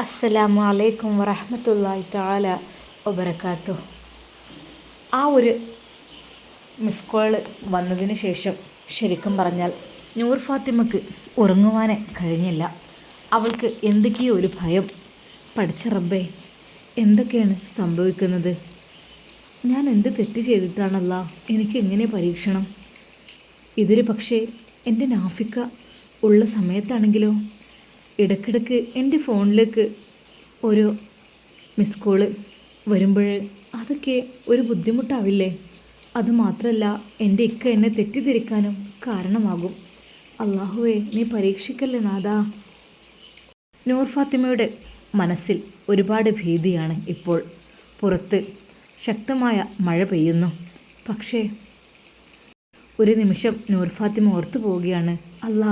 അസ്സലാമു അലൈക്കും വറഹമത്തല്ലാഹി താല വബറകാതുഹു ആ ഒരു മിസ് കോൾ വന്നതിന് ശേഷം ശരിക്കും പറഞ്ഞാൽ നൂർ ഫാത്തിമക്ക് ഉറങ്ങുവാനേ കഴിഞ്ഞില്ല. അവൾക്ക് എന്തൊക്കെയോ ഒരു ഭയം. പഠിച്ച റബ്ബേ എന്തൊക്കെയാണ് സംഭവിക്കുന്നത്? ഞാൻ എന്ത് തെറ്റ് ചെയ്തിട്ടാണല്ല എനിക്ക് എങ്ങനെ പരീക്ഷണം? ഇതൊരു പക്ഷേ എന്റെ നാഫിക്ക ഉള്ള സമയത്താണെങ്കിലോ? ഇടയ്ക്കിടയ്ക്ക് എന്റെ ഫോണിലേക്ക് ഒരു മിസ് കോൾ വരുമ്പോൾ അതൊക്കെ ഒരു ബുദ്ധിമുട്ടാവില്ലേ? അതുമാത്രമല്ല എന്റെ ഇക്ക എന്നെ തെറ്റിദ്ധരിക്കാനും കാരണമാകും. അള്ളാഹുവെ നീ പരീക്ഷിക്കല്ലേ നാദാ നൂർ ഫാത്തിമയുടെ മനസ്സിൽ ഒരുപാട് ഭീതിയാണ് ഇപ്പോൾ. പുറത്ത് ശക്തമായ മഴ പെയ്യുന്നു. പക്ഷേ ഒരു നിമിഷം നൂർ ഫാത്തിമ ഓർത്തു പോവുകയാണ് അല്ലാ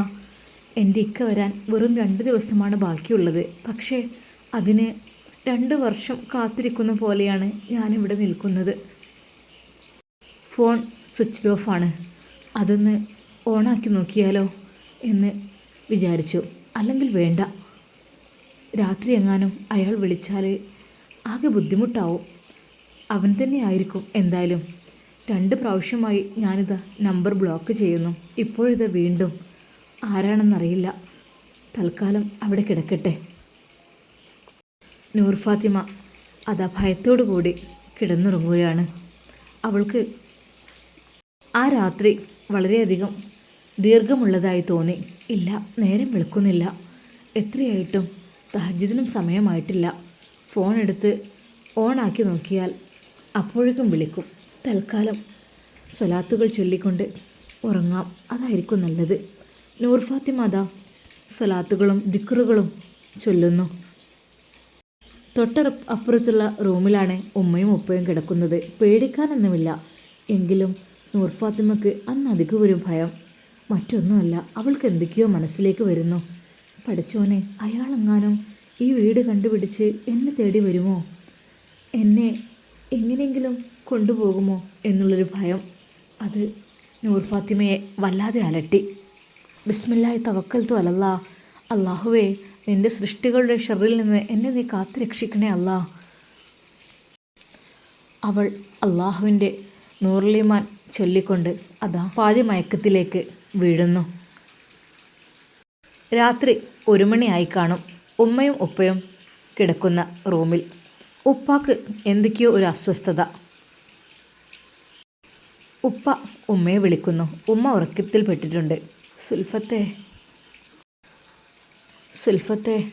എന്റെ ഇക്ക വരാൻ വെറും രണ്ട് ദിവസമാണ് ബാക്കിയുള്ളത്. പക്ഷേ അതിന് രണ്ട് വർഷം കാത്തിരിക്കുന്ന പോലെയാണ് ഞാനിവിടെ നിൽക്കുന്നത്. ഫോൺ സ്വിച്ച് ഓഫാണ്. അതൊന്ന് ഓണാക്കി നോക്കിയാലോ എന്ന് വിചാരിച്ചു. അല്ലെങ്കിൽ വേണ്ട. രാത്രി എങ്ങാനും അയാൾ വിളിച്ചാൽ ആകെ ബുദ്ധിമുട്ടാവും. അവൻ തന്നെ ആയിരിക്കും എന്തായാലും. രണ്ട് പ്രാവശ്യമായി ഞാനിത് നമ്പർ ബ്ലോക്ക് ചെയ്യുന്നു. ഇപ്പോഴിത് വീണ്ടും ആരാണെന്നറിയില്ല. തൽക്കാലം അവിടെ കിടക്കട്ടെ. നൂർ ഫാത്തിമ അതാ ഭയത്തോടു കൂടി കിടന്നുറങ്ങുകയാണ്. അവൾക്ക് ആ രാത്രി വളരെയധികം ദീർഘമുള്ളതായി തോന്നി. ഇല്ല നേരം വെളുക്കുന്നില്ല. എത്രയായിട്ടും തഹജിദിനും സമയമായിട്ടില്ല. ഫോൺ എടുത്ത് ഓണാക്കി നോക്കിയാൽ അപ്പോഴേക്കും വിളിക്കും. തൽക്കാലം സ്വലാത്തുകൾ ചൊല്ലിക്കൊണ്ട് ഉറങ്ങാം. അതായിരിക്കും നല്ലത്. നൂർ അതാ സ്വലാത്തുകളും ദിക്റുകളും ചൊല്ലുന്നു. തൊട്ട അപ്പുറത്തുള്ള റൂമിലാണ് ഉമ്മയും ഉപ്പയും കിടക്കുന്നത്. പേടിക്കാനൊന്നുമില്ല. എങ്കിലും നൂർ ഫാത്തിമക്ക് അന്ന് അധികം ഒരു ഭയം. മറ്റൊന്നുമല്ല അവൾക്ക് എന്തൊക്കെയോ മനസ്സിലേക്ക് വരുന്നു. പഠിച്ചോനെ അയാളെങ്ങാനും ഈ വീട് കണ്ടുപിടിച്ച് എന്നെ തേടി വരുമോ? എന്നെ എങ്ങനെയെങ്കിലും കൊണ്ടുപോകുമോ എന്നുള്ളൊരു ഭയം. അത് നൂർ ഫാത്തിമയെ വല്ലാതെ അലട്ടി. ബിസ്മില്ലായി തവക്കൽത്തു അലല്ല. അള്ളാഹുവേ നിന്റെ സൃഷ്ടികളുടെ ഷെറിൽ നിന്ന് എന്നെ നീ കാത്തു രക്ഷിക്കണേ അല്ലാ. അവൾ അള്ളാഹുവിന്റെ നൂറലിമാൻ ചൊല്ലിക്കൊണ്ട് അതാ പാതി മയക്കത്തിലേക്ക് വീഴുന്നു. രാത്രി ഒരു മണിയായി കാണും. ഉമ്മയും ഉപ്പയും കിടക്കുന്ന റൂമിൽ. ഉപ്പാക്ക് എന്തൊക്കെയോ ഒരു അസ്വസ്ഥത. ഉപ്പ ഉമ്മയെ വിളിക്കുന്നു. ഉമ്മ ഉറക്കത്തിൽപ്പെട്ടിട്ടുണ്ട് സുൽഫത്തെ. സുൽഫത്തെ.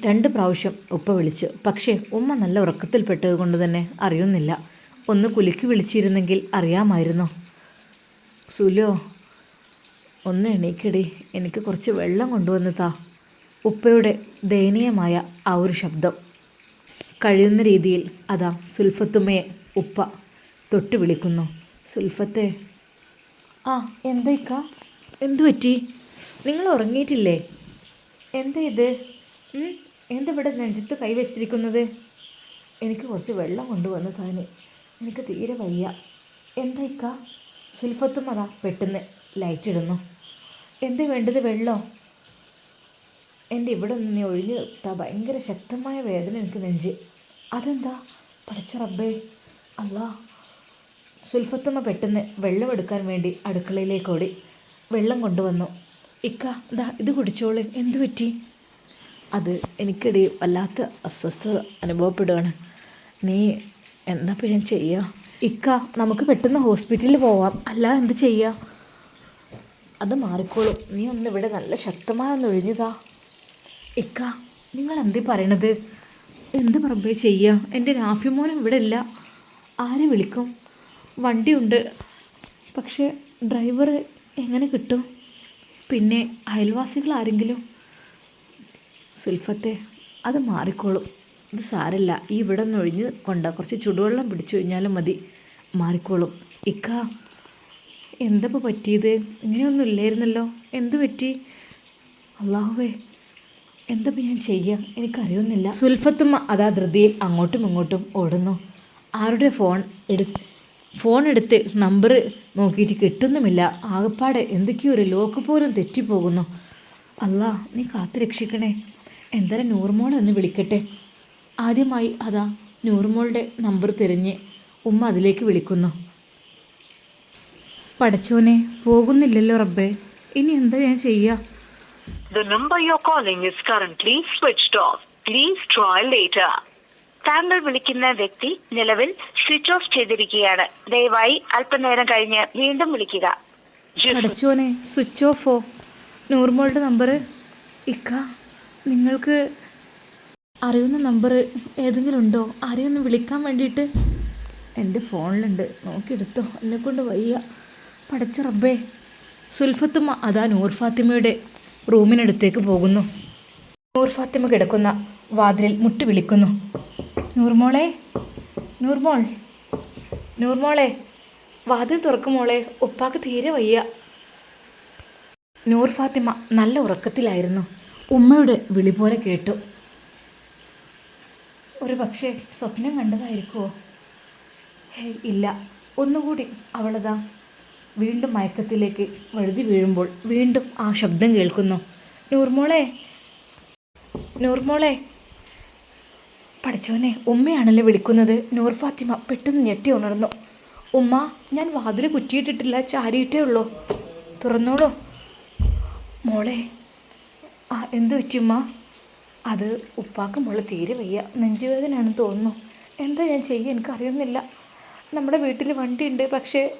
രണ്ട് പ്രാവശ്യം ഉപ്പ വിളിച്ചു. പക്ഷേ ഉമ്മ നല്ല ഉറക്കത്തിൽപ്പെട്ടത് കൊണ്ട് തന്നെ അറിയുന്നില്ല. ഒന്ന് കുലുക്കി വിളിച്ചിരുന്നെങ്കിൽ അറിയാമായിരുന്നു. സുലോ ഒന്ന് എണീക്കടി. എനിക്ക് കുറച്ച് വെള്ളം കൊണ്ടുവന്ന് താ ഉപ്പയുടെ ദയനീയമായ ആ ഒരു ശബ്ദം. കഴിയുന്ന രീതിയിൽ അതാ സുൽഫത്തുമ്മയെ ഉപ്പ തൊട്ട് വിളിക്കുന്നു. സുൽഫത്തെ. ആ എന്തേക്കാ എന്തു പറ്റി? നിങ്ങൾ ഉറങ്ങിയിട്ടില്ലേ? എന്താ ഇത്? എന്തിവിടെ നെഞ്ചത്ത് കൈവച്ചിരിക്കുന്നത് എനിക്ക് കുറച്ച് വെള്ളം കൊണ്ടുവന്ന് താന്. എനിക്ക് തീരെ വയ്യ. എന്താ ഇക്ക? സുൽഫത്തും അതാ പെട്ടെന്ന് ലൈറ്റ് ഇടുന്നു. എന്താ വേണ്ടത് വെള്ളം? എന്റെ ഇവിടെ നിന്ന് ഒഴിഞ്ഞു താ ഭയങ്കര ശക്തമായ വേദന എനിക്ക് നെഞ്ച്. അതെന്താ? പഠിച്ച റബ്ബേ. അല്ലാ സുൽഫത്തമ്മ പെട്ടെന്ന് വെള്ളം എടുക്കാൻ വേണ്ടി അടുക്കളയിലേക്ക് ഓടി. വെള്ളം കൊണ്ടുവന്നു. ഇക്ക ദാ ഇത് കുടിച്ചോളൂ. എന്തു പറ്റി? അത് എനിക്കിടയിൽ വല്ലാത്ത അസ്വസ്ഥത അനുഭവപ്പെടുകയാണ് നീ എന്താ പിന്നെ ചെയ്യുക ഇക്ക നമുക്ക് പെട്ടെന്ന് ഹോസ്പിറ്റലിൽ പോവാം. അല്ല എന്ത് ചെയ്യുക അത് മാറിക്കോളും. നീ ഒന്ന് ഇവിടെ നല്ല ശക്തമായൊന്ന് ഒഴിഞ്ഞതാ ഇക്ക നിങ്ങൾ എന്തേ പറയണത്? എന്ത് പറമ്പേ ചെയ്യുക എന്റെ രാഫിമോനും ഇവിടെ ഇല്ല. ആരെ വിളിക്കും? വണ്ടിയുണ്ട്. പക്ഷേ ഡ്രൈവർ എങ്ങനെ കിട്ടും? പിന്നെ അയൽവാസികൾ ആരെങ്കിലും സുൽഫത്തെ അത് മാറിക്കോളും. ഇത് സാരല്ല. ഈ ഇവിടെ നിന്ന് ഒഴിഞ്ഞ് കൊണ്ട കുറച്ച് ചുടുവെള്ളം പിടിച്ചു കഴിഞ്ഞാലും മതി. മാറിക്കോളും. ഇക്ക എന്തപ്പോൾ പറ്റിയത്? ഇങ്ങനെയൊന്നും ഇല്ലായിരുന്നല്ലോ. എന്ത് പറ്റി? അള്ളാഹുവേ എന്തപ്പോൾ ഞാൻ ചെയ്യുക എനിക്കറിയുന്നില്ല സുൽഫത്തും അതാ ധൃതിയിൽ അങ്ങോട്ടും ഇങ്ങോട്ടും ഓടുന്നു. ആരുടെ ഫോൺ എടു ഫോൺ എടുത്ത് നമ്പർ നോക്കിയിട്ട് കിട്ടുന്നുമില്ല. ആകപ്പാടെ എന്തൊക്കെയോ ഒരു ലോക്ക് പോലും തെറ്റിപ്പോകുന്നു. അല്ല നീ കാത്തു രക്ഷിക്കണേ. എന്തായാലും നൂർമോളെ എന്ന് വിളിക്കട്ടെ. ആദ്യമായി അതാ നൂർമോളുടെ നമ്പർ തിരഞ്ഞ് ഉമ്മ അതിലേക്ക് വിളിക്കുന്നു. പഠിച്ചോനെ പോകുന്നില്ലല്ലോ റബ്ബേ. ഇനി എന്താ ഞാൻ ചെയ്യാ? The number you're calling is currently switched off. Please try later. താങ്കൾ വിളിക്കുന്ന വ്യക്തി നിലവിൽ സ്വിച്ച് ഓഫ് ചെയ്തിരിക്കുകയാണ്. ദയവായി അല്പനേരം കഴിഞ്ഞ് വീണ്ടും വിളിക്കുക. ജിഫ് സ്വിച്ച് ഓഫോ? നൂർമോളുടെ നമ്പർ? ഇക്ക നിങ്ങൾക്ക് അറിയുന്ന നമ്പർ ഏതെങ്കിലും ഉണ്ടോ? ആരെയൊന്ന് വിളിക്കാൻ വേണ്ടിയിട്ട്. എന്റെ ഫോണിലുണ്ട്. നോക്കിയെടുത്തോ. എന്നെ കൊണ്ട് വയ്യ. പടച്ച റബ്ബേ. സുൽഫത്തുമ്മ അതാ നൂർ ഫാത്തിമയുടെ റൂമിനടുത്തേക്ക് പോകുന്നു. നൂർ ഫാത്തിമ കിടക്കുന്ന വാതിലിൽ മുട്ടി വിളിക്കുന്നു. നൂർമോളെ നൂർമോൾ നൂർമോളെ. വാതിൽ തുറക്കുമോളെ ഉപ്പാക്ക് തീരെ വയ്യ. നൂർ ഫാത്തിമ നല്ല ഉറക്കത്തിലായിരുന്നു. ഉമ്മയുടെ വിളി പോലെ കേട്ടു. ഒരു പക്ഷേ സ്വപ്നം കണ്ടതായിരിക്കുമോ ഇല്ല. ഒന്നുകൂടി അവളതാ. വീണ്ടും മയക്കത്തിലേക്ക് വഴുതി വീഴുമ്പോൾ വീണ്ടും ആ ശബ്ദം കേൾക്കുന്നു. നൂർമോളെ നൂർമോളെ. പഠിച്ചോനെ ഉമ്മയാണല്ലോ വിളിക്കുന്നത്. നൂർ ഫാത്തിമ പെട്ടെന്ന് ഞെട്ടി ഉണർന്നു. ഉമ്മ ഞാൻ വാതിൽ കുറ്റിയിട്ടിട്ടില്ല ചാരിയിട്ടേ ഉള്ളൂ. തുറന്നോളൂ. മോളെ ആ എന്ത് പറ്റി ഉമ്മ? അത് ഉപ്പാക്ക് മോളെ തീരെ വയ്യ. നെഞ്ചുവേദനയാണെന്ന് തോന്നുന്നു. എന്താ ഞാൻ ചെയ്യുക എനിക്കറിയുന്നില്ല. നമ്മുടെ വീട്ടിൽ വണ്ടിയുണ്ട് പക്ഷേ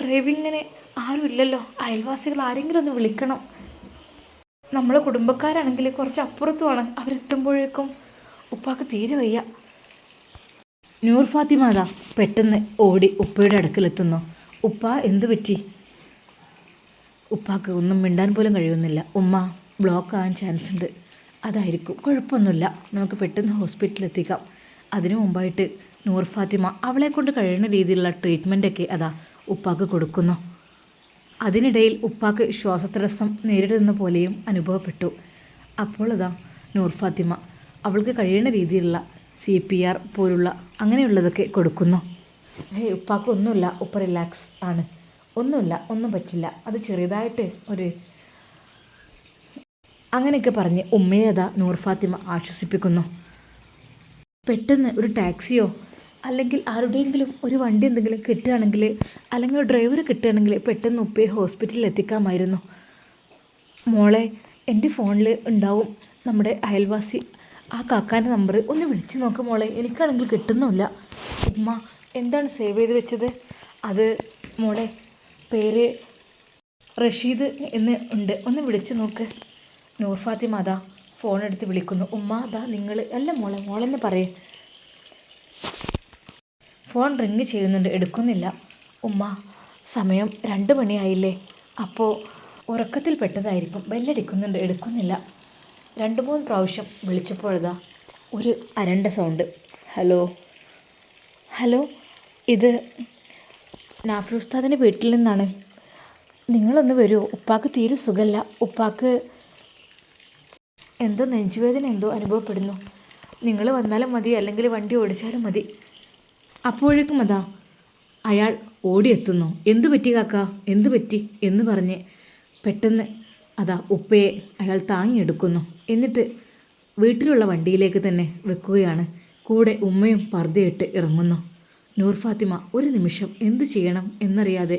ഡ്രൈവിങ്ങിന് ആരും ഇല്ലല്ലോ. അയൽവാസികൾ ആരെങ്കിലും ഒന്ന് വിളിക്കണം. നമ്മളെ കുടുംബക്കാരാണെങ്കിൽ കുറച്ച് അപ്പുറത്തുമാണ് അവരെത്തുമ്പോഴേക്കും ഉപ്പാക്ക് തീരെ വയ്യ. നൂർ ഫാത്തിമ അതാ പെട്ടെന്ന് ഓടി ഉപ്പയുടെ അടുക്കലെത്തുന്നു. ഉപ്പ എന്തു പറ്റി? ഉപ്പാക്ക് ഒന്നും മിണ്ടാൻ പോലും കഴിയുന്നില്ല. ഉമ്മ ബ്ലോക്ക് ആകാൻ ചാൻസ് ഉണ്ട്. അതായിരിക്കും കുഴപ്പമൊന്നുമില്ല. നമുക്ക് പെട്ടെന്ന് ഹോസ്പിറ്റലിൽ എത്തിക്കാം. അതിനു മുമ്പായിട്ട് നൂർ ഫാത്തിമ അവളെ കൊണ്ട് കഴിയുന്ന രീതിയിലുള്ള ട്രീറ്റ്മെന്റൊക്കെ അതാ ഉപ്പാക്ക് കൊടുക്കുന്നു. അതിനിടയിൽ ഉപ്പാക്ക് ശ്വാസതടസ്സം നേരിടുന്ന പോലെയും അനുഭവപ്പെട്ടു. അപ്പോൾ അതാ നൂർ ഫാത്തിമ അവൾക്ക് കഴിയുന്ന രീതിയിലുള്ള സി പി ആർ പോലുള്ള അങ്ങനെയുള്ളതൊക്കെ കൊടുക്കുന്നു. ഏയ് ഉപ്പാക്ക് ഒന്നുമില്ല. ഉപ്പ റിലാക്സ് ആണ്. ഒന്നുമില്ല. ഒന്നും പറ്റില്ല. അത് ചെറിയതായിട്ട് ഒരു അങ്ങനെയൊക്കെ പറഞ്ഞ് ഉമ്മയെ അതാ നൂർ ഫാത്തിമ ആശ്വസിപ്പിക്കുന്നു. പെട്ടെന്ന് ഒരു ടാക്സിയോ അല്ലെങ്കിൽ ആരുടെയെങ്കിലും ഒരു വണ്ടി എന്തെങ്കിലും കിട്ടുകയാണെങ്കിൽ അല്ലെങ്കിൽ ഒരു ഡ്രൈവർ കിട്ടുകയാണെങ്കിൽ പെട്ടെന്ന് ഉപ്പയെ ഹോസ്പിറ്റലിൽ എത്തിക്കാമായിരുന്നു. മോളെ എന്റെ ഫോണിൽ ഉണ്ടാവും നമ്മുടെ അയൽവാസി ആ കാക്കാന്റെ നമ്പർ ഒന്ന് വിളിച്ച് നോക്ക് മോളെ. എനിക്കാണെങ്കിൽ കിട്ടുന്നുമില്ല. ഉമ്മ എന്താണ് സേവ് ചെയ്ത് വെച്ചത്? അത് മോളെ പേര് റഷീദ് എന്ന് ഉണ്ട്. ഒന്ന് വിളിച്ച് നോക്ക്. നൂർ ഫാത്തിമ അതാ ഫോൺ എടുത്ത് വിളിക്കുന്നു. ഉമ്മ അതാ നിങ്ങൾ അല്ല മോളെ മോളെന്ന് പറയേ. ഫോൺ റിങ് ചെയ്യുന്നുണ്ട്. എടുക്കുന്നില്ല. ഉമ്മ സമയം രണ്ട് മണിയായില്ലേ. അപ്പോൾ ഉറക്കത്തിൽ പെട്ടതായിരിക്കും. ബെല്ലടിക്കുന്നുണ്ട്. എടുക്കുന്നില്ല. രണ്ട് മൂന്ന് പ്രാവശ്യം വിളിച്ചപ്പോഴതാ ഒരു അരണ്ട സൗണ്ട്. ഹലോ? ഹലോ? ഇത് നാഫിറുസ്താദിന്റെ വീട്ടിൽ നിന്നാണ്. നിങ്ങളൊന്ന് വരുമോ ഉപ്പാക്ക് തീരെ സുഖമല്ല ഉപ്പാക്ക് എന്തോ നെഞ്ചുവേദന എന്തോ അനുഭവപ്പെടുന്നു. നിങ്ങൾ വന്നാലും മതി അല്ലെങ്കിൽ വണ്ടി ഓടിച്ചാലും മതി. അപ്പോഴേക്കും അതാ അയാൾ ഓടിയെത്തുന്നു. എന്തു പറ്റി കാക്ക? എന്തു പറ്റി? എന്ന് പറഞ്ഞ് പെട്ടെന്ന് അതാ ഉപ്പയെ അയാൾ താങ്ങിയെടുക്കുന്നു. എന്നിട്ട് വീട്ടിലുള്ള വണ്ടിയിലേക്ക് തന്നെ വെക്കുകയാണ്. കൂടെ ഉമ്മയും പർദ്ദയിട്ട് ഇറങ്ങുന്നു. നൂർ ഫാത്തിമ ഒരു നിമിഷം എന്ത് ചെയ്യണം എന്നറിയാതെ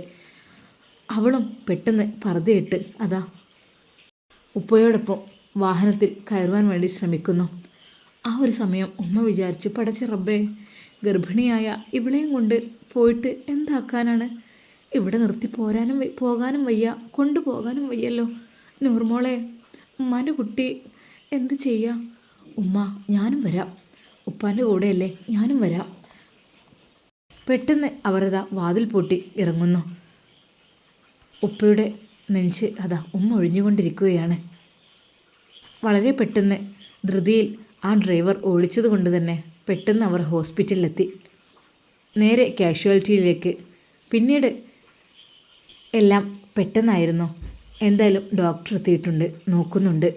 അവളും പെട്ടെന്ന് പർദ്ദയിട്ട് അതാ ഉപ്പയോടൊപ്പം വാഹനത്തിൽ കയറുവാൻ വേണ്ടി ശ്രമിക്കുന്നു. ആ ഒരു സമയം ഉമ്മ വിചാരിച്ചു പടച്ച റബ്ബേ ഗർഭിണിയായ ഇവളെയും കൊണ്ട് പോയിട്ട് എന്താക്കാനാണ്? ഇവിടെ നിർത്തി പോരാനും പോകാനും വയ്യ കൊണ്ടുപോകാനും വയ്യല്ലോ. നൂർമോളെ ഉമ്മാന്റെ കുട്ടി എന്ത് ചെയ്യാം? ഉമ്മ ഞാനും വരാം. ഉപ്പാന്റെ കൂടെയല്ലേ ഞാനും വരാം. പെട്ടെന്ന് അവരതാ വാതിൽ പൂട്ടി ഇറങ്ങുന്നു. ഉപ്പയുടെ നെഞ്ച് അതാ ഉമ്മ ഒഴിഞ്ഞുകൊണ്ടിരിക്കുകയാണ്. വളരെ പെട്ടെന്ന് ധൃതിയിൽ ആ ഡ്രൈവർ ഓടിച്ചത് കൊണ്ട് തന്നെ പെട്ടെന്ന് അവർ ഹോസ്പിറ്റലിലെത്തി. നേരെ കാഷ്വാലിറ്റിയിലേക്ക്. പിന്നീട് എല്ലാം പെട്ടെന്നായിരുന്നു. എന്തായാലും ഡോക്ടർ എത്തിയിട്ടുണ്ട്. നോക്കുന്നുണ്ട്.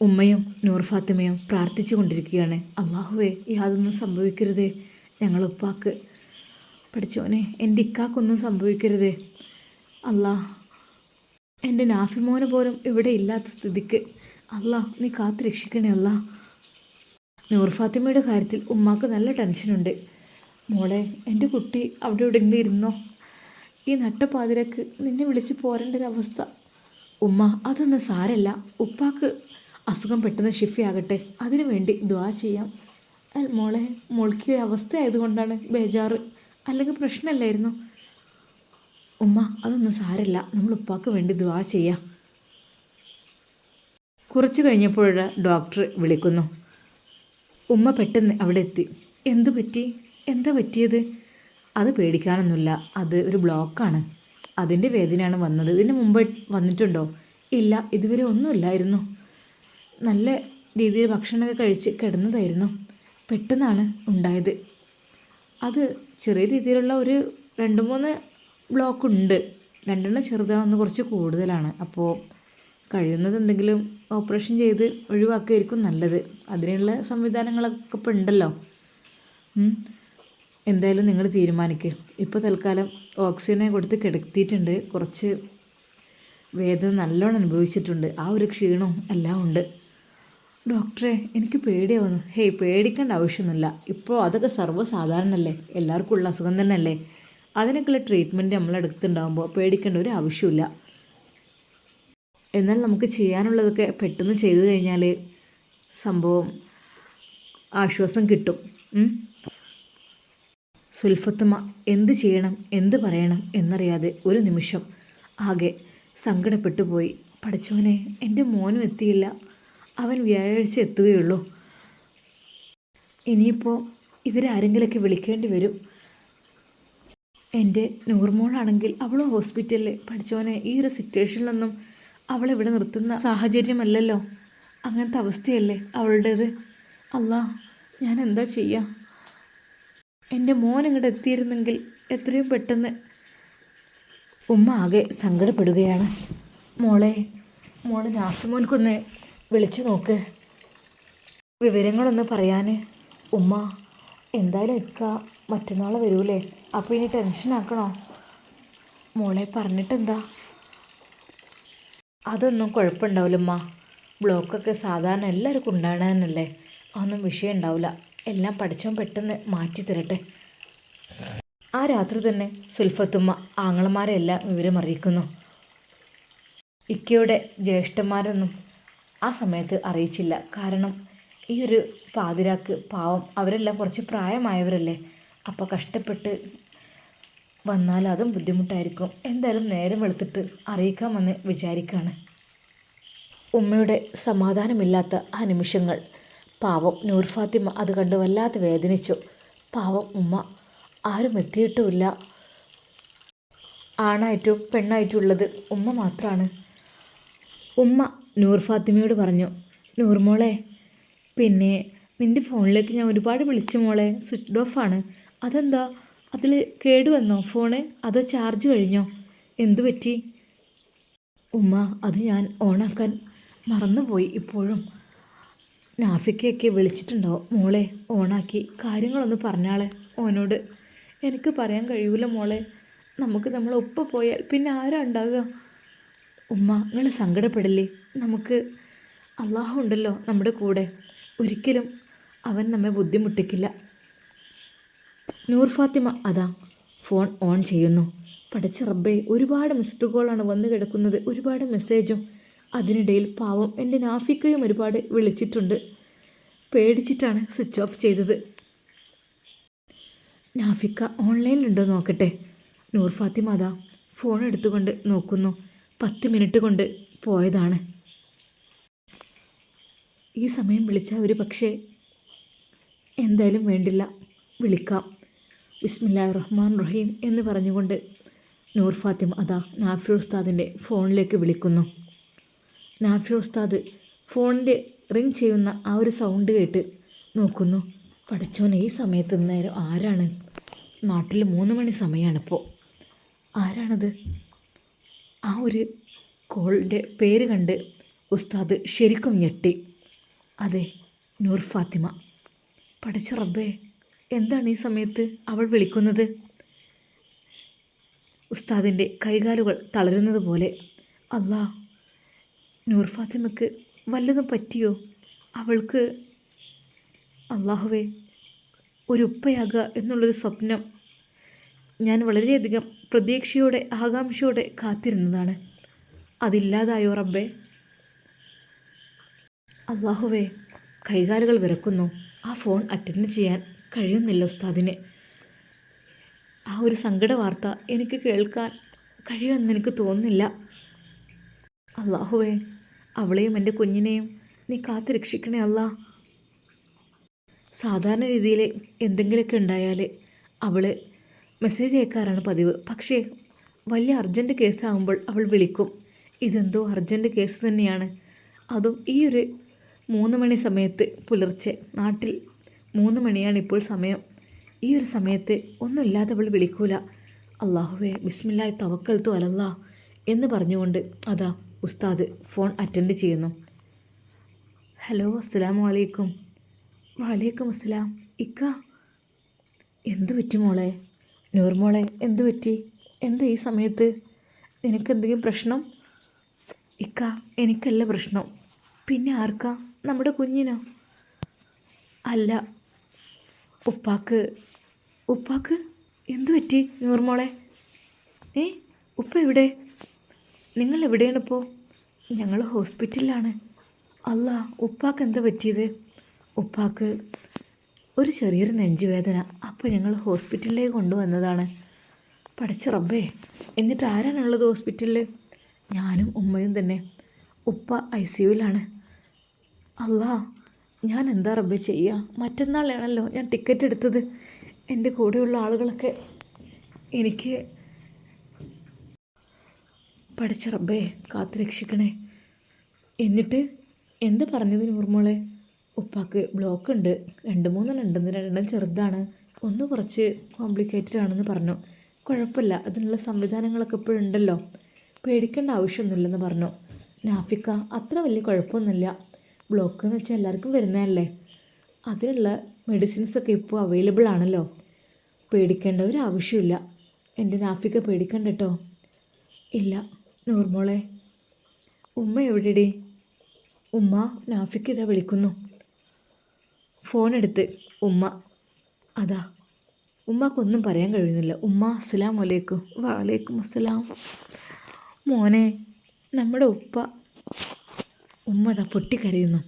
ഉമ്മയും നൂർ ഫാത്തിമയും പ്രാർത്ഥിച്ചു കൊണ്ടിരിക്കുകയാണ്. അള്ളാഹുവേ യാതൊന്നും സംഭവിക്കരുതേ. ഞങ്ങൾ ഉപ്പാക്ക് പഠിച്ചോനെ എന്റെ ഇക്കാക്കൊന്നും സംഭവിക്കരുതേ. അല്ലാ എന്റെ നാഫിമോന് പോലും ഇവിടെ ഇല്ലാത്ത സ്ഥിതിക്ക് അല്ല നീ കാത്തു രക്ഷിക്കണേ അല്ല നൂർ ഫാത്തിമയുടെ കാര്യത്തിൽ ഉമ്മാക്ക് നല്ല ടെൻഷനുണ്ട്. മോളെ എന്റെ കുട്ടി അവിടെ എവിടെയെങ്കിലും ഇരുന്നോ? ഈ നട്ടപ്പാതിരക്ക് നിന്നെ വിളിച്ച് പോരേണ്ട അവസ്ഥ ഉമ്മ അതൊന്നും സാരല്ല. ഉപ്പാക്ക് അസുഖം പെട്ടെന്ന് ഷിഫിയാകട്ടെ അതിനു വേണ്ടി ദ്വാ ചെയ്യാം. മോളെ മോൾക്ക് അവസ്ഥ ആയതുകൊണ്ടാണ് ബേജാറ്. അല്ലെങ്കിൽ പ്രശ്നമല്ലായിരുന്നു? ഉമ്മ അതൊന്നും സാരല്ല. നമ്മൾ ഉപ്പാക്ക് വേണ്ടി ദ്വാ ചെയ്യാം. കുറച്ച് കഴിഞ്ഞപ്പോൾ ഡോക്ടർ വിളിക്കുന്നു. ഉമ്മ പെട്ടെന്ന് അവിടെ എത്തി. എന്തു പറ്റി? എന്താ പറ്റിയത്? അത് പേടിക്കാനൊന്നുമില്ല. അത് ഒരു ബ്ലോക്കാണ്. അതിന്റെ വേദനയാണ് വന്നത്. ഇതിന് മുമ്പ് വന്നിട്ടുണ്ടോ? ഇല്ല ഇതുവരെ ഒന്നുമില്ലായിരുന്നു. നല്ല രീതിയിൽ ഭക്ഷണമൊക്കെ കഴിച്ച് കിടന്നതായിരുന്നു. പെട്ടെന്നാണ് ഉണ്ടായത്. അത് ചെറിയ രീതിയിലുള്ള ഒരു രണ്ട് മൂന്ന് ബ്ലോക്ക് ഉണ്ട്. രണ്ടെണ്ണം ചെറുതാണ് ഒന്ന് കുറച്ച് കൂടുതലാണ്. അപ്പോൾ കഴിയുന്നത് എന്തെങ്കിലും ഓപ്പറേഷൻ ചെയ്ത് ഒഴിവാക്കുകയായിരിക്കും നല്ലത്. അതിനുള്ള സംവിധാനങ്ങളൊക്കെ ഇപ്പോൾ ഉണ്ടല്ലോ. എന്തായാലും നിങ്ങൾ തീരുമാനിക്കുക ഇപ്പോൾ തൽക്കാലം ഓക്സിജനെ കൊടുത്ത് കിടത്തിയിട്ടുണ്ട്. കുറച്ച് വേദന നല്ലോണം അനുഭവിച്ചിട്ടുണ്ട്. ആ ഒരു ക്ഷീണവും എല്ലാം ഉണ്ട്. ഡോക്ടറെ എനിക്ക് പേടിയാവുന്നു. ഹേയ് പേടിക്കേണ്ട ആവശ്യമൊന്നുമില്ല. ഇപ്പോൾ അതൊക്കെ സർവസാധാരണല്ലേ? എല്ലാവർക്കും ഉള്ള അസുഖം തന്നെയല്ലേ? അതിനൊക്കെയുള്ള ട്രീറ്റ്മെന്റ് നമ്മളെടുത്തുണ്ടാകുമ്പോൾ പേടിക്കേണ്ട ഒരു ആവശ്യമില്ല എന്നാൽ നമുക്ക് ചെയ്യാനുള്ളതൊക്കെ പെട്ടെന്ന് ചെയ്തു കഴിഞ്ഞാൽ സംഭവം ആശ്വാസം കിട്ടും. സുൽഫത്തുമ്മ എന്ത് ചെയ്യണം എന്ത് പറയണം എന്നറിയാതെ ഒരു നിമിഷം ആകെ സങ്കടപ്പെട്ടു പോയി. പഠിച്ചവനെ എന്റെ മോനും എത്തിയില്ല. അവൻ വ്യാഴാഴ്ച എത്തുകയുള്ളൂ. ഇനിയിപ്പോൾ ഇവരാരെങ്കിലൊക്കെ വിളിക്കേണ്ടി വരും. എന്റെ നൂർമോളാണെങ്കിൽ അവളും ഹോസ്പിറ്റലിൽ പഠിച്ചവനെ ഈ ഒരു സിറ്റുവേഷനിലൊന്നും അവളെ ഇവിടെ നിർത്തുന്ന സാഹചര്യമല്ലല്ലോ. അങ്ങനത്തെ അവസ്ഥയല്ലേ അവളുടേത്. അല്ല ഞാൻ എന്താ ചെയ്യുക എന്റെ മോൻ ഇങ്ങോട്ട് എത്തിയിരുന്നെങ്കിൽ എത്രയും പെട്ടെന്ന് ഉമ്മ ആകെ സങ്കടപ്പെടുകയാണ്. മോളെ മോളെ നാഫിമോൻക്കൊന്ന് വിളിച്ചു നോക്ക്. വിവരങ്ങളൊന്ന് പറയാൻ ഉമ്മ എന്തായാലും എക്ക മറ്റന്നാൾ വരൂലേ? അപ്പോൾ ഇനി ടെൻഷൻ ആക്കണോ? മോളെ പറഞ്ഞിട്ടെന്താ? അതൊന്നും കുഴപ്പമുണ്ടാവില്ല ഉമ്മ. ബ്ലോക്കൊക്കെ സാധാരണ എല്ലാവർക്കും ഉണ്ടാകണമെന്നല്ലേ അതൊന്നും വിഷയം ഉണ്ടാവില്ല എല്ലാം പഠിച്ചവൻ പെട്ടെന്ന് മാറ്റി തരട്ടെ. ആ രാത്രി തന്നെ സുൽഫത്തുമ്മ ആങ്ങളമാരെ എല്ലാം വിവരം ഇക്കയുടെ ജ്യേഷ്ഠന്മാരൊന്നും ആ സമയത്ത് അറിയിച്ചില്ല. കാരണം ഈ ഒരു പാതിരാക്ക് പാവം അവരെല്ലാം കുറച്ച് പ്രായമായവരല്ലേ? അപ്പോൾ കഷ്ടപ്പെട്ട് വന്നാൽ അതും ബുദ്ധിമുട്ടായിരിക്കും. എന്തായാലും നേരം വെളുത്തിട്ട് അറിയിക്കാമെന്ന് വിചാരിക്കുകയാണ് ഉമ്മയുടെ സമാധാനമില്ലാത്ത ആ നിമിഷങ്ങൾ പാവം നൂർ ഫാത്തിമ അത് കണ്ട് വല്ലാതെ വേദനിച്ചു. പാവം ഉമ്മ. ആരും എത്തിയിട്ടുമില്ല. ആണായിട്ടും പെണ്ണായിട്ടും ഉള്ളത് ഉമ്മ മാത്രമാണ് ഉമ്മ നൂർ ഫാത്തിമയോട് പറഞ്ഞു നൂർ മോളെ പിന്നെ നിന്റെ ഫോണിലേക്ക് ഞാൻ ഒരുപാട് വിളിച്ചു മോളെ. സ്വിച്ച് ഓഫാണ് അതെന്താ? അതിൽ കേടുവന്നോ ഫോണ്? അതോ ചാർജ് കഴിഞ്ഞോ? എന്തു പറ്റി? ഉമ്മ അത് ഞാൻ ഓണാക്കാൻ മറന്നുപോയി ഇപ്പോഴും. നാഫിക്കയൊക്കെ വിളിച്ചിട്ടുണ്ടോ? മോളെ ഓണാക്കി. കാര്യങ്ങളൊന്ന് പറഞ്ഞാളെ ഓനോട്. എനിക്ക് പറയാൻ കഴിയൂല മോളെ. നമുക്ക് നമ്മൾ ഉപ്പ പോയാൽ പിന്നെ ആരാ ഉണ്ടാകുക ഉമ്മ നിങ്ങൾ സങ്കടപ്പെടില്ലേ? നമുക്ക് അള്ളാഹു ഉണ്ടല്ലോ നമ്മുടെ കൂടെ. ഒരിക്കലും അവൻ നമ്മെ ബുദ്ധിമുട്ടിക്കില്ല. നൂർ ഫാത്തിമ അതാ ഫോൺ ഓൺ ചെയ്യുന്നു. പഠിച്ച റബ്ബേ ഒരുപാട് മിസ്ഡ് കോളാണ് വന്നു കിടക്കുന്നത്. ഒരുപാട് മെസ്സേജും അതിനിടയിൽ പാവം എന്റെ നാഫിക്കയും ഒരുപാട് വിളിച്ചിട്ടുണ്ട്. പേടിച്ചിട്ടാണ് സ്വിച്ച് ഓഫ് ചെയ്തത്. നാഫിക്ക ഓൺലൈനിലുണ്ടോ നോക്കട്ടെ. നൂർ ഫാത്തിമ അതാ ഫോൺ എടുത്തുകൊണ്ട് നോക്കുന്നു. പത്ത് മിനിറ്റ് കൊണ്ട് പോയതാണ്. ഈ സമയം വിളിച്ച ഒരു പക്ഷേ എന്തായാലും വേണ്ടില്ല. വിളിക്കാം. ബിസ്മില്ലാ റഹ്മാൻ റഹീം എന്ന് പറഞ്ഞുകൊണ്ട് നൂർ ഫാത്തിമ അതാ നാഫി ഉസ്താദിന്റെ ഫോണിലേക്ക് വിളിക്കുന്നു. നാഫി ഉസ്താദ് ഫോണിന്റെ റിങ് ചെയ്യുന്ന ആ ഒരു സൗണ്ട് കേട്ട് നോക്കുന്നു. പഠിച്ചോൻ ഈ സമയത്ത് നേരം ആരാണ്? നാട്ടിൽ മൂന്ന് മണി സമയമാണിപ്പോൾ ആരാണത്? ആ ഒരു കോളിന്റെ പേര് കണ്ട് ഉസ്താദ് ശരിക്കും ഞെട്ടി. അതെ നൂർ ഫാത്തിമ. പഠിച്ച റബ്ബേ എന്താണ് ഈ സമയത്ത് അവൾ വിളിക്കുന്നത്? ഉസ്താദിന്റെ കൈകാലുകൾ തളരുന്നത് പോലെ അല്ലാ നൂർ ഫാത്തിമക്ക് വല്ലതും പറ്റിയോ? അവൾക്ക് അള്ളാഹുവേ ഒരു ഉപ്പയാകുക എന്നുള്ളൊരു സ്വപ്നം ഞാൻ വളരെയധികം പ്രതീക്ഷയോടെ ആകാംക്ഷയോടെ കാത്തിരുന്നതാണ്. അതില്ലാതായോ റബ്ബേ? അള്ളാഹുവേ കൈകാലുകൾ വിറക്കുന്നു. ആ ഫോൺ അറ്റൻഡ് ചെയ്യാൻ കഴിയുന്നില്ല ഉസ്താദിന്. ആ ഒരു സങ്കട വാർത്ത എനിക്ക് കേൾക്കാൻ കഴിയുമെന്ന് എനിക്ക് തോന്നുന്നില്ല. അള്ളാഹുവേ അവളെയും എന്റെ കുഞ്ഞിനെയും നീ കാത്തു രക്ഷിക്കണേ അല്ല. സാധാരണ രീതിയിൽ എന്തെങ്കിലുമൊക്കെ ഉണ്ടായാൽ അവൾ മെസ്സേജ് അയക്കാറാണ് പതിവ്. പക്ഷേ വലിയ അർജന്റ് കേസാകുമ്പോൾ അവൾ വിളിക്കും. ഇതെന്തോ അർജന്റ് കേസ് തന്നെയാണ്. അതും ഈ ഒരു മൂന്ന് മണി സമയത്ത് പുലർച്ചെ നാട്ടിൽ മൂന്ന് മണിയാണ് ഇപ്പോൾ സമയം. ഈ ഒരു സമയത്ത് ഒന്നുമില്ലാതെ അവൾ വിളിക്കൂല. അള്ളാഹുവേ ബിസ്മില്ലായി തവക്കൽത്തു അലല്ലാ എന്ന് പറഞ്ഞുകൊണ്ട് അതാ ഉസ്താദ് ഫോൺ അറ്റൻഡ് ചെയ്യുന്നു. ഹലോ അസ്സലാമു അലൈക്കും. വലൈക്കും അസ്സലാം. ഇക്ക എന്ത് പറ്റി മോളെ? നൂർ മോളെ എന്ത് പറ്റി? എന്താ ഈ സമയത്ത്? നിനക്ക് എന്തെങ്കിലും പ്രശ്നം? ഇക്ക എനിക്കല്ല പ്രശ്നം. പിന്നെ ആർക്കാ? നമ്മുടെ കുഞ്ഞിനോ? അല്ല. ഉപ്പാക്ക് ഉപ്പാക്ക് എന്തു പറ്റി? നൂർമോളെ ഏ ഉപ്പ എവിടെ? നിങ്ങൾ എവിടെയാണ് ഇപ്പോൾ ഞങ്ങൾ ഹോസ്പിറ്റലിലാണ്. അല്ല ഉപ്പാക്ക് എന്താ പറ്റിയത്? ഉപ്പാക്ക് ഒരു ചെറിയൊരു നെഞ്ചുവേദന. അപ്പോൾ ഞങ്ങൾ ഹോസ്പിറ്റലിലേക്ക് കൊണ്ടുവന്നതാണ്. പഠിച്ച റബ്ബേ എന്നിട്ട് ആരാണുള്ളത് ഹോസ്പിറ്റലിൽ ഞാനും ഉമ്മയും തന്നെ. ഉപ്പ ഐ സി യുവിലാണ്. അല്ലാ ഞാൻ എന്താ റബ്ബേ ചെയ്യുക മറ്റന്നാളാണല്ലോ ഞാൻ ടിക്കറ്റ് എടുത്തത്. എന്റെ കൂടെയുള്ള ആളുകളൊക്കെ എനിക്ക് പഠിച്ച റബ്ബേ കാത്തു രക്ഷിക്കണേ. എന്നിട്ട് എന്ത് പറഞ്ഞത് നൂർമോളെ ഉപ്പാക്ക് ബ്ലോക്ക് ഉണ്ട് രണ്ട് മൂന്നെണ്ണം ഉണ്ടെന്ന് രണ്ടെണ്ണം ചെറുതാണ്. ഒന്ന് കുറച്ച് കോംപ്ലിക്കേറ്റഡ് ആണെന്ന് പറഞ്ഞു. കുഴപ്പമില്ല അതിനുള്ള സംവിധാനങ്ങളൊക്കെ ഇപ്പോഴുണ്ടല്ലോ പേടിക്കേണ്ട ആവശ്യമൊന്നുമില്ലെന്ന് പറഞ്ഞു. നാഫിക്ക അത്ര വലിയ കുഴപ്പമൊന്നുമില്ല. ബ്ലോക്ക് എന്ന് വെച്ചാൽ എല്ലാവർക്കും വരുന്നതല്ലേ? അതിനുള്ള മെഡിസിൻസൊക്കെ ഇപ്പോൾ അവൈലബിൾ ആണല്ലോ. പേടിക്കേണ്ട ഒരു ആവശ്യമില്ല. എന്റെ നാഫിക്ക പേടിക്കണ്ട കേട്ടോ. ഇല്ല നൂർമോളെ ഉമ്മ എവിടെടി? ഉമ്മ നാഫിക്ക് ഇതാ വിളിക്കുന്നു. ഫോൺ എടുത്ത് ഉമ്മ. അതാ ഉമ്മക്കൊന്നും പറയാൻ കഴിയുന്നില്ല. ഉമ്മ അസ്സലാം വലൈക്കും. വാലേക്കും അസ്സലാം. മോനെ നമ്മുടെ ഉപ്പ ഉമ്മ അതാ പൊട്ടിക്കരയുന്നു.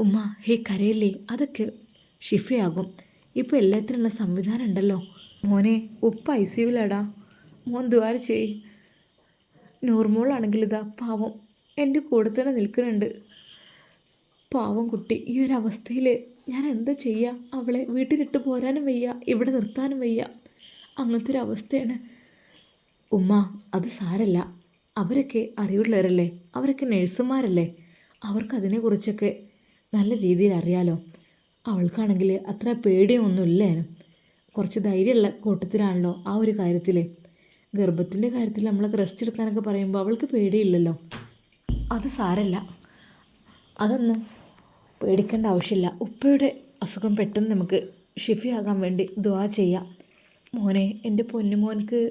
ഉമ്മ ഹേ കരയില്ലേ? അതൊക്കെ ഷിഫയാകും ഇപ്പോൾ എല്ലാത്തിനുള്ള സംവിധാനം ഉണ്ടല്ലോ. മോനെ ഉപ്പ ഐ സി യുവിലാടാ. മോൻ ദ്വാര ചെയ് നൂർമോളാണെങ്കിൽ ഇതാ പാവം എന്റെ കൂടെ തന്നെ നിൽക്കുന്നുണ്ട്. പാവം കുട്ടി ഈ ഒരു അവസ്ഥയിൽ ഞാൻ എന്താ ചെയ്യുക അവളെ വീട്ടിലിട്ട് പോരാനും വയ്യ ഇവിടെ നിർത്താനും വയ്യ. അങ്ങനത്തെ ഒരു അവസ്ഥയാണ്. ഉമ്മ അത് സാരല്ല. അവരൊക്കെ അറിവുള്ളവരല്ലേ? അവരൊക്കെ നഴ്സുമാരല്ലേ? അവർക്ക് അതിനെക്കുറിച്ചൊക്കെ നല്ല രീതിയിൽ അറിയാലോ? അവൾക്കാണെങ്കിൽ അത്ര പേടിയൊന്നുമില്ലേനും? കുറച്ച് ധൈര്യമുള്ള കൂട്ടത്തിലാണല്ലോ ആ ഒരു കാര്യത്തിൽ ഗർഭത്തിന്റെ കാര്യത്തിൽ നമ്മൾ റെസ്റ്റ് എടുക്കാനൊക്കെ പറയുമ്പോൾ അവൾക്ക് പേടിയില്ലല്ലോ. അത് സാരല്ല. അതൊന്നും പേടിക്കേണ്ട ആവശ്യമില്ല. ഉപ്പയുടെ അസുഖം പെട്ടെന്ന് നമുക്ക് ഷിഫിയാകാൻ വേണ്ടി ദുവാ ചെയ്യാം. മോനെ എന്റെ പൊന്നുമോൻക്ക്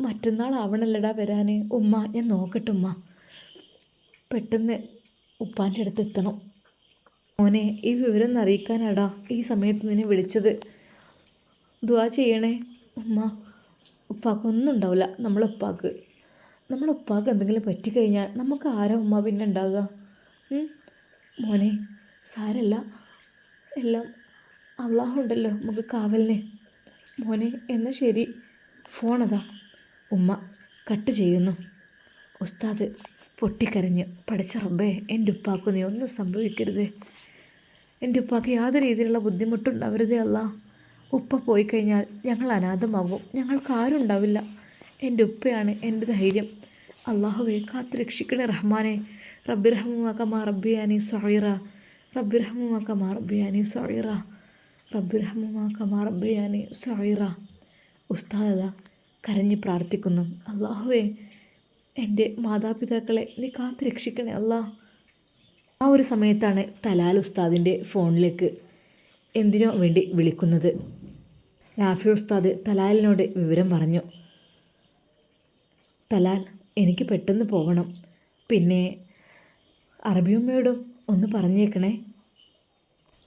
മറ്റന്നാൾ ആവണല്ലടാ വരാൻ ഉമ്മ ഞാൻ നോക്കട്ടെ ഉമ്മ. പെട്ടെന്ന് ഉപ്പാന്റെ അടുത്ത് എത്തണം. മോനെ ഈ വിവരം അറിയിക്കാനാടാ. ഈ സമയത്ത് നിന്നെ വിളിച്ചത്. ദുവാ ചെയ്യണേ. ഉമ്മ. ഉപ്പാക്ക് ഒന്നും ഉണ്ടാവില്ല നമ്മളെ ഉപ്പാക്ക്. നമ്മളെ ഉപ്പാക്ക് എന്തെങ്കിലും പറ്റിക്കഴിഞ്ഞാൽ നമുക്ക് ആരാ ഉമ്മ പിന്നെ ഉണ്ടാകുക മോനെ സാരല്ല. എല്ലാം അള്ളാഹുണ്ടല്ലോ നമുക്ക് കാവലിനെ. മോനെ എന്നാൽ ശരി. ഫോണതാ ഉമ്മ കട്ട് ചെയ്യുന്നു. ഉസ്താദ് പൊട്ടിക്കരഞ്ഞ് പഠിച്ച റബ്ബേ എന്റെ ഉപ്പാക്ക് നീ ഒന്നും സംഭവിക്കരുത്. എന്റെ ഉപ്പാക്ക് യാതൊരു രീതിയിലുള്ള ബുദ്ധിമുട്ടുണ്ടാവരുതേ അല്ല. ഉപ്പ പോയി കഴിഞ്ഞാൽ ഞങ്ങൾ അനാഥമാകും. ഞങ്ങൾക്ക് ആരും ഉണ്ടാവില്ല. എന്റെ ഉപ്പയാണ് എന്റെ ധൈര്യം. അള്ളാഹുവെ കാത്ത് രക്ഷിക്കണേ റഹ്മാനെ. റബ്ബി റബ്ബിയാനി സൊഹീറ റബ്ബി റഹ്മുമാക്കമാ റബ്ബിയാനി സൊഹീറ റബ്ബി റഹ്മുമാക്കമാ റബ്ബിയാനി സൊഹീറ ഉസ്താദ കരഞ്ഞ് പ്രാർത്ഥിക്കുന്നു. അള്ളാഹുവേ എന്റെ മാതാപിതാക്കളെ നീ കാത്ത് രക്ഷിക്കണേ അള്ളാഹ് ആ ഒരു സമയത്താണ് തലാൽ ഉസ്താദിന്റെ ഫോണിലേക്ക് എന്തിനോ വേണ്ടി വിളിക്കുന്നത്. നാഫി ഉസ്താദ് തലാലിനോട് വിവരം പറഞ്ഞു. തലാൽ എനിക്ക് പെട്ടെന്ന് പോകണം പിന്നെ അറബിയമ്മയോടും ഒന്ന് പറഞ്ഞേക്കണേ.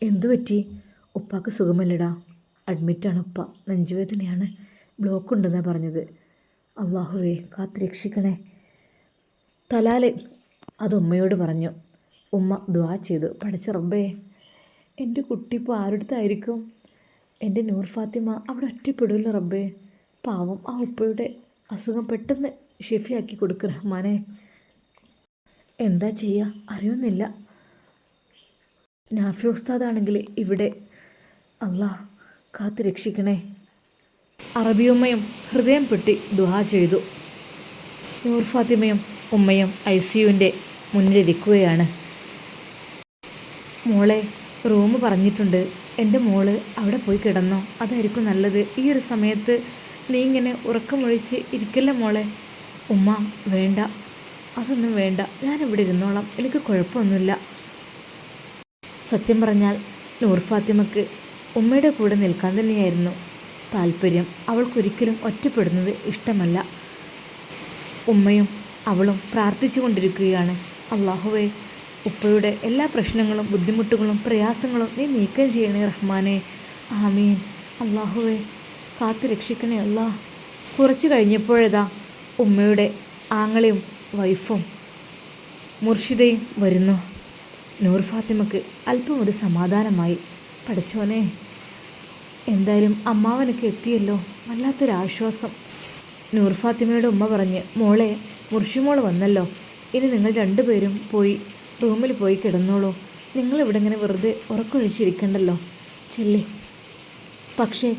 എന്തു പറ്റി? ഉപ്പാക്ക് സുഖമല്ലടാ. അഡ്മിറ്റാണ് ഉപ്പ. നെഞ്ചുവേദനയാണ്. ബ്ലോക്ക് ഉണ്ടെന്നാണ് പറഞ്ഞത്. അള്ളാഹുവേ കാത്ത് രക്ഷിക്കണേ തലാൽ അത് ഉമ്മയോട് പറഞ്ഞു. ഉമ്മ ദ്വാ ചെയ്തു. പഠിച്ച റബ്ബേ എന്റെ കുട്ടി ഇപ്പോൾ ആരുടെത്തായിരിക്കും എന്റെ നൂർ ഫാത്തിമ അവിടെ ഒറ്റപ്പെടില്ല റബ്ബേ. പാവം ആ ഉപ്പയുടെ അസുഖം പെട്ടെന്ന് ഷെഫിയാക്കി കൊടുക്കുക റഹ്മാനെ. എന്താ ചെയ്യുക അറിയുന്നില്ല നാഫി ഉസ്താദാണെങ്കിൽ ഇവിടെ. അല്ലാ കാത്തു രക്ഷിക്കണേ. അറബിയുമ്മയും ഹൃദയം പൊട്ടി ദുഹാ ചെയ്തു. നൂർ ഫാത്തിമയും ഉമ്മയും ഐ സിയുവിന്റെ മുന്നിലിരിക്കുകയാണ്. മോളെ റൂം പറഞ്ഞിട്ടുണ്ട്. എന്റെ മോൾ അവിടെ പോയി കിടന്നോ? അതായിരിക്കും നല്ലത്. ഈ ഒരു സമയത്ത് നീ ഇങ്ങനെ ഉറക്കമൊഴിച്ച് ഇരിക്കല്ല മോളെ? ഉമ്മ വേണ്ട. അതൊന്നും വേണ്ട. ഞാൻ ഇവിടെ ഇരുന്നോളാം. എനിക്ക് കുഴപ്പമൊന്നുമില്ല. സത്യം പറഞ്ഞാൽ നൂർ ഫാത്തിമക്ക് ഉമ്മയുടെ കൂടെ നിൽക്കാൻ തന്നെയായിരുന്നു താല്പര്യം. അവൾക്കൊരിക്കലും ഒറ്റപ്പെടുന്നത് ഇഷ്ടമല്ല. ഉമ്മയും അവളും പ്രാർത്ഥിച്ചു കൊണ്ടിരിക്കുകയാണ് അള്ളാഹുവേ ഉപ്പയുടെ എല്ലാ പ്രശ്നങ്ങളും ബുദ്ധിമുട്ടുകളും പ്രയാസങ്ങളും നീ നീക്കം ചെയ്യണേ റഹ്മാനെ. ആമീൻ. അള്ളാഹുവേ കാത്തു രക്ഷിക്കണേ അല്ലാ. കുറച്ച് കഴിഞ്ഞപ്പോഴേതാ ഉമ്മയുടെ ആങ്ങളെയും വൈഫും മുർഷിദയും വരുന്നു. നൂർ ഫാത്തിമക്ക് അല്പം ഒരു സമാധാനമായി. പഠിച്ചോനെ എന്തായാലും അമ്മാവനൊക്കെ എത്തിയല്ലോ. വല്ലാത്തൊരാശ്വാസം. നൂർ ഫാത്തിമയുടെ ഉമ്മ പറഞ്ഞ് മോളെ മുർഷിമോൾ വന്നല്ലോ. ഇനി നിങ്ങൾ രണ്ടുപേരും പോയി റൂമിൽ പോയി കിടന്നോളൂ. നിങ്ങളിവിടെ ഇങ്ങനെ വെറുതെ ഉറക്കൊഴിച്ചിരിക്കണ്ടല്ലോ. ചെല്ലേ. പക്ഷേ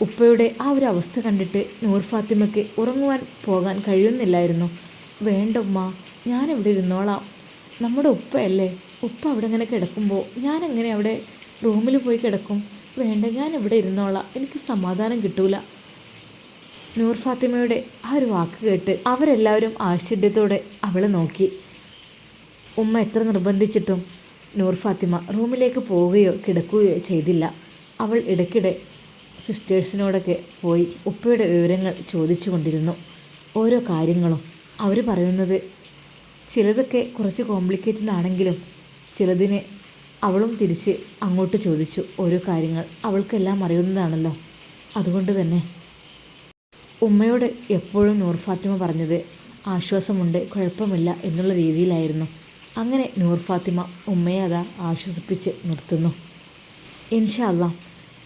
ഉപ്പയുടെ ആ ഒരു അവസ്ഥ കണ്ടിട്ട് നൂർ ഫാത്തിമയ്ക്ക് ഉറങ്ങുവാൻ പോകാൻ കഴിയുന്നില്ലായിരുന്നു. വേണ്ട ഉമ്മ ഞാനിവിടെ ഇരുന്നോളാം. നമ്മുടെ ഉപ്പയല്ലേ? ഉപ്പ അവിടെ ഇങ്ങനെ കിടക്കുമ്പോൾ ഞാനെങ്ങനെ അവിടെ റൂമിൽ പോയി കിടക്കും? വേണ്ട ഞാൻ ഇവിടെ ഇരുന്നോളാം. എനിക്ക് സമാധാനം കിട്ടൂല. നൂർ ഫാത്തിമയുടെ ആ ഒരു വാക്ക് കേട്ട് അവരെല്ലാവരും ആശ്ചര്യത്തോടെ അവളെ നോക്കി. ഉമ്മ എത്ര നിർബന്ധിച്ചിട്ടും നൂർ ഫാത്തിമ റൂമിലേക്ക് പോവുകയോ കിടക്കുകയോ ചെയ്തില്ല. അവൾ ഇടയ്ക്കിടെ സിസ്റ്റേഴ്സിനോടൊക്കെ പോയി ഉപ്പയുടെ വിവരങ്ങൾ ചോദിച്ചു കൊണ്ടിരുന്നു. ഓരോ കാര്യങ്ങളും. അവർ പറയുന്നത് ചിലതൊക്കെ കുറച്ച് കോംപ്ലിക്കേറ്റഡ് ആണെങ്കിലും ചിലതിനെ അവളും തിരിച്ച് അങ്ങോട്ട് ചോദിച്ചു. ഓരോ കാര്യങ്ങൾ അവൾക്കെല്ലാം അറിയുന്നതാണല്ലോ. അതുകൊണ്ട് തന്നെ. ഉമ്മയോട് എപ്പോഴും നൂർ ഫാത്തിമ പറഞ്ഞത് ആശ്വാസമുണ്ട് കുഴപ്പമില്ല എന്നുള്ള രീതിയിലായിരുന്നു. അങ്ങനെ നൂർ ഫാത്തിമ ഉമ്മയെ അതാ ആശ്വസിപ്പിച്ച് നിർത്തുന്നു. ഇൻഷല്ല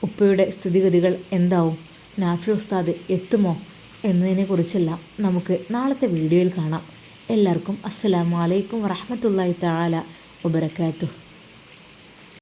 ഉപ്പയുടെ സ്ഥിതിഗതികൾ എന്താവും? നാഫി ഉസ്താദ് എത്തുമോ? എന്നതിനെക്കുറിച്ചെല്ലാം നമുക്ക് നാളത്തെ വീഡിയോയിൽ കാണാം. എല്ലാവർക്കും അസ്സലാമു അലൈക്കും വറഹമത്തല്ലാഹി തആല വബറകാതുഹു.